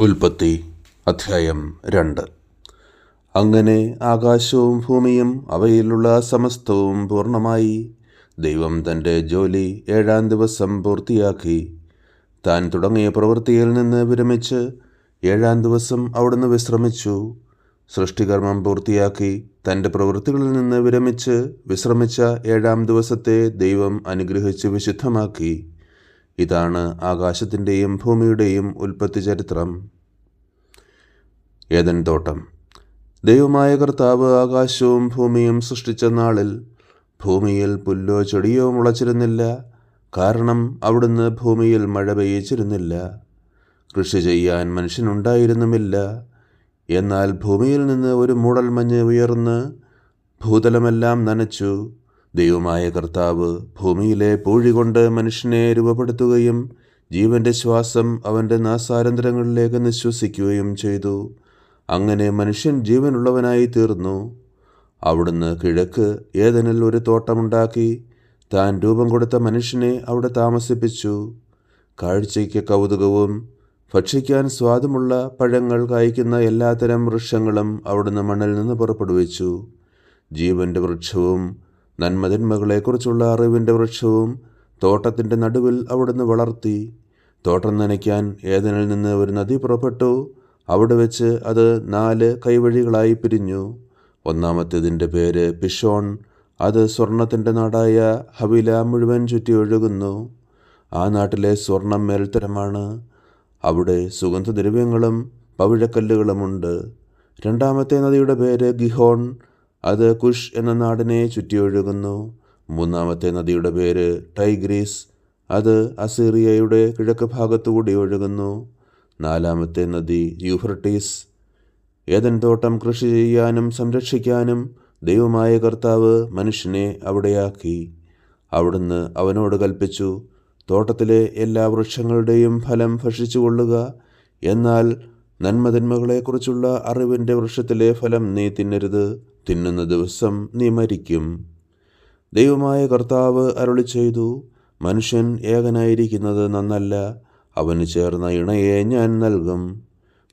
ഉൽപ്പത്തി അധ്യായം രണ്ട്. അങ്ങനെ ആകാശവും ഭൂമിയും അവയിലുള്ള സമസ്തവും പൂർണമായി. ദൈവം തന്റെ ജോലി ഏഴാം ദിവസം പൂർത്തിയാക്കി. താൻ തുടങ്ങിയ പ്രവൃത്തിയിൽ നിന്ന് വിരമിച്ച് ഏഴാം ദിവസം അവിടുന്ന് വിശ്രമിച്ചു. സൃഷ്ടികർമ്മം പൂർത്തിയാക്കി തന്റെ പ്രവൃത്തികളിൽ നിന്ന് വിരമിച്ച് വിശ്രമിച്ച ഏഴാം ദിവസത്തെ ദൈവം അനുഗ്രഹിച്ച് വിശുദ്ധമാക്കി. ഇതാണ് ആകാശത്തിന്റെയും ഭൂമിയുടെയും ഉൽപ്പത്തി ചരിത്രം ഏതൻ തോട്ടം. ദൈവമായ കർത്താവ് ആകാശവും ഭൂമിയും സൃഷ്ടിച്ച നാളിൽ ഭൂമിയിൽ പുല്ലോ ചെടിയോ മുളച്ചിരുന്നില്ല. കാരണം അവിടുന്ന് ഭൂമിയിൽ മഴ പെയ്യിച്ചിരുന്നില്ല. കൃഷി ചെയ്യാൻ മനുഷ്യനുണ്ടായിരുന്നുമില്ല. എന്നാൽ ഭൂമിയിൽ നിന്ന് ഒരു മൂടൽമഞ്ഞ് ഉയർന്ന് ഭൂതലമെല്ലാം നനച്ചു. ദൈവമായ കർത്താവ് ഭൂമിയിലെ പൂഴി കൊണ്ട് മനുഷ്യനെ രൂപപ്പെടുത്തുകയും ജീവന്റെ ശ്വാസം അവന്റെ നാസാരന്തരങ്ങളിലേക്ക് നിശ്വസിക്കുകയും ചെയ്തു. അങ്ങനെ മനുഷ്യൻ ജീവനുള്ളവനായി തീർന്നു. അവിടുന്ന് കിഴക്ക് ഏതനിൽ ഒരു തോട്ടമുണ്ടാക്കി താൻ രൂപം കൊടുത്ത മനുഷ്യനെ അവിടെ താമസിപ്പിച്ചു. കാഴ്ചയ്ക്ക് കൗതുകവും ഭക്ഷിക്കാൻ സ്വാദുമുള്ള പഴങ്ങൾ കായ്ക്കുന്ന എല്ലാത്തരം വൃക്ഷങ്ങളും അവിടുന്ന് മണ്ണിൽ നിന്ന് പുറപ്പെടുവിച്ചു. ജീവന്റെ വൃക്ഷവും നന്മതിന്മകളെക്കുറിച്ചുള്ള അറിവിന്റെ വൃക്ഷവും തോട്ടത്തിന്റെ നടുവിൽ അവിടുന്ന് വളർത്തി. തോട്ടം നനയ്ക്കാൻ ഏതനിൽ നിന്ന് ഒരു നദി പുറപ്പെട്ടു. അവിടെ വെച്ച് അത് നാല് കൈവഴികളായി പിരിഞ്ഞു. ഒന്നാമത്തേതിന്റെ പേര് പിഷോൺ അത് സ്വർണത്തിന്റെ നാടായ ഹവില മുഴുവൻ ചുറ്റി ഒഴുകുന്നു. ആ നാട്ടിലെ സ്വർണം മേൽത്തരമാണ്. അവിടെ സുഗന്ധദ്രവ്യങ്ങളും പവിഴക്കല്ലുകളുമുണ്ട്. രണ്ടാമത്തെ നദിയുടെ പേര് ഗിഹോൺ. അത് കുഷ് എന്ന നാടിനെ ചുറ്റിയൊഴുകുന്നു. മൂന്നാമത്തെ നദിയുടെ പേര് ടൈഗ്രീസ്. അത് അസീറിയയുടെ കിഴക്ക് ഭാഗത്തുകൂടി ഒഴുകുന്നു. നാലാമത്തെ നദി യൂഫ്രട്ടീസ്. ഏതൻ തോട്ടം കൃഷി ചെയ്യാനും സംരക്ഷിക്കാനും ദൈവമായ കർത്താവ് മനുഷ്യനെ അവിടെയാക്കി. അവിടുന്ന് അവനോട് കൽപ്പിച്ചു തോട്ടത്തിലെ എല്ലാ വൃക്ഷങ്ങളുടെയും ഫലം ഭക്ഷിച്ചു കൊള്ളുക എന്നാൽ നന്മതിന്മകളെക്കുറിച്ചുള്ള അറിവിന്റെ വൃക്ഷത്തിലെ ഫലം നീ തിന്നരുത്. തിന്നുന്ന ദിവസം നീ മരിക്കും. ദൈവമായ കർത്താവ് അരുളി ചെയ്തു മനുഷ്യൻ ഏകനായിരിക്കുന്നത് നന്നല്ല അവന് ചേർന്ന ഇണയെ ഞാൻ നൽകും.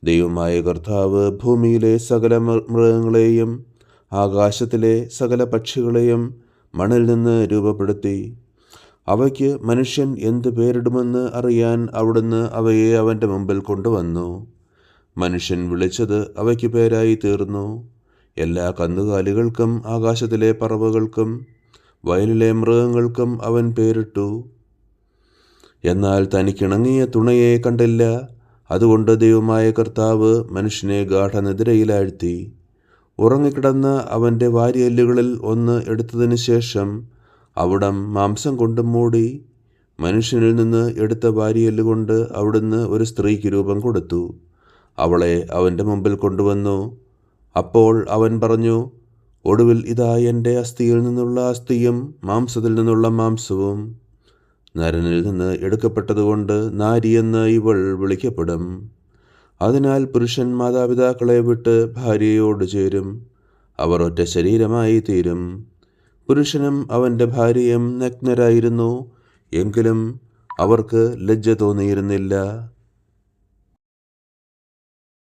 ദൈവമായ കർത്താവ് ഭൂമിയിലെ സകല മൃഗങ്ങളെയും ആകാശത്തിലെ സകല പക്ഷികളെയും മണിൽ നിന്ന് രൂപപ്പെടുത്തി. അവയ്ക്ക് മനുഷ്യൻ എന്ത് പേരിടുമെന്ന് അറിയാൻ അവിടുന്ന് അവയെ അവന്റെ മുമ്പിൽ കൊണ്ടുവന്നു. മനുഷ്യൻ വിളിച്ചത് അവയ്ക്ക് പേരായി തീർന്നു. എല്ലാ കന്നുകാലികൾക്കും ആകാശത്തിലെ പറവകൾക്കും വയലിലെ മൃഗങ്ങൾക്കും അവൻ പേരിട്ടു. എന്നാൽ തനിക്കിണങ്ങിയ തുണയെ കണ്ടില്ല. അതുകൊണ്ട് ദൈവമായ കർത്താവ് മനുഷ്യനെ ഗാഠനിദ്രയിലാഴ്ത്തി. ഉറങ്ങിക്കിടന്ന അവന്റെ വാരിയല്ലുകളിൽ ഒന്ന് എടുത്തതിന് ശേഷം അവിടം മാംസം കൊണ്ട് മൂടി മനുഷ്യനിൽ നിന്ന് എടുത്ത വാരിയല്ലുകൊണ്ട് അവിടുന്ന് ഒരു സ്ത്രീക്ക് രൂപം കൊടുത്തു. അവളെ അവന്റെ മുമ്പിൽ കൊണ്ടുവന്നു. അപ്പോൾ അവൻ പറഞ്ഞു ഒടുവിൽ ഇതാ എന്റെ അസ്ഥിയിൽ നിന്നുള്ള അസ്ഥിയും മാംസത്തിൽ നിന്നുള്ള മാംസവും. നരനിൽ നിന്ന് എടുക്കപ്പെട്ടതുകൊണ്ട് നാരിയെന്ന് ഇവൾ വിളിക്കപ്പെടും. അതിനാൽ പുരുഷൻ മാതാപിതാക്കളെ വിട്ട് ഭാര്യയോട് ചേരും. അവർ ഒറ്റ ശരീരമായി തീരും. പുരുഷനും അവന്റെ ഭാര്യയും നഗ്നരായിരുന്നു. എങ്കിലും അവർക്ക് ലജ്ജ തോന്നിയിരുന്നില്ല.